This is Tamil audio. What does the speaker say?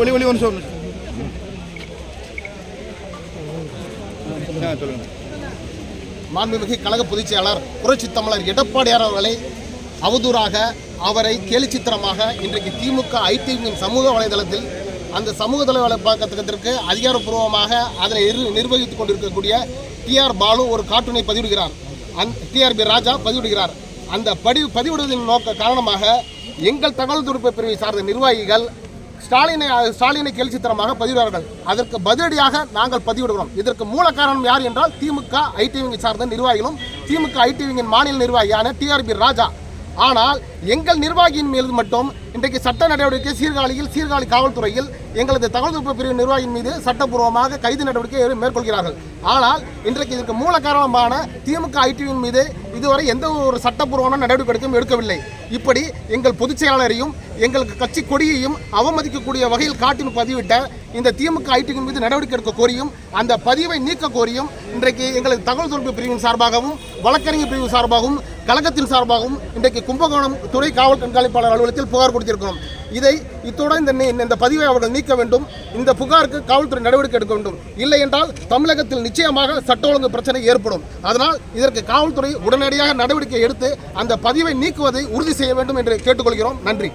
வெளி ஒன்று சொல்லு சொல்லுங்க மாண்புமிகு கழக பொதுச் செயலாளர் புரட்சி தமிழர் எடப்பாடியார் அவர்களை அவதூறாக அவரை கேலிச்சித்திரமாக இன்றைக்கு திமுக ஐடிவியின் சமூக வலைதளத்தில் அந்த சமூக வலைப்பக்கத்திற்கு அதிகாரப்பூர்வமாக அதனை நிர்வகித்துக் கொண்டிருக்கக்கூடிய டிஆர் பாலு ஒரு கார்ட்டூனை பதிவிடுகிறார். அந் டிஆர்பி ராஜா பதிவிடுகிறார். அந்த படி பதிவிடுவதன் நோக்க காரணமாக எங்கள் தகவல் தொழில்நுட்ப பிரிவை சார்ந்த நிர்வாகிகள் ஸ்டாலினை ஸ்டாலினை கேலிச்சித்திரமாக பதிவிடுவார்கள். அதற்கு பதிலடியாக நாங்கள் பதிவிடுகிறோம். இதற்கு மூல காரணம் யார் என்றால் திமுக ஐடிவிங்கை சார்ந்த நிர்வாகிகளும் திமுக ஐடிவிங்கின் மாநில நிர்வாகியான டிஆர்பி ராஜா. ஆனால் எங்கள் நிர்வாகியின் மீது மட்டும் இன்றைக்கு சட்ட நடவடிக்கை சீர்காழியில் சீர்காழி காவல்துறையில் எங்களது தகவல் தொழில்நுட்ப பிரிவு நிர்வாகியின் மீது சட்டப்பூர்வமாக கைது நடவடிக்கை மேற்கொள்கிறார்கள். ஆனால் இன்றைக்கு இதற்கு மூல காரணமான திமுக ஐடிவியின் மீது இதுவரை எந்த ஒரு சட்டப்பூர்வமான நடவடிக்கையும் எடுக்கவில்லை. இப்படி எங்கள் பொதுச் செயலாளரையும் எங்களுக்கு கட்சி கொடியையும் அவமதிக்கக்கூடிய வகையில் காட்டில் பதிவிட்ட இந்த திமுக ஐடிவின் மீது நடவடிக்கை எடுக்க கோரியும் அந்த பதிவை நீக்க கோரியும் இன்றைக்கு எங்களது தகவல் தொழில்நுட்ப பிரிவின் சார்பாகவும் வழக்கறிஞர் பிரிவு சார்பாகவும் கழகத்தின் சார்பாகவும் இன்றைக்கு கும்பகோணம் துறை காவல் கண்காணிப்பாளர் அலுவலகத்தில் புகார் கொடுத்திருக்கிறோம். இதை இத்துடன் இந்த இந்த பதிவை அவர்கள் நீக்க வேண்டும். இந்த புகாருக்கு காவல்துறை நடவடிக்கை எடுக்க வேண்டும். இல்லை என்றால் தமிழகத்தில் நிச்சயமாக சட்ட ஒழுங்கு பிரச்சனை ஏற்படும். அதனால் இதற்கு காவல்துறை உடனடியாக நடவடிக்கை எடுத்து அந்த பதிவை நீக்குவதை உறுதி செய்ய வேண்டும் என்று கேட்டுக்கொள்கிறோம். நன்றி.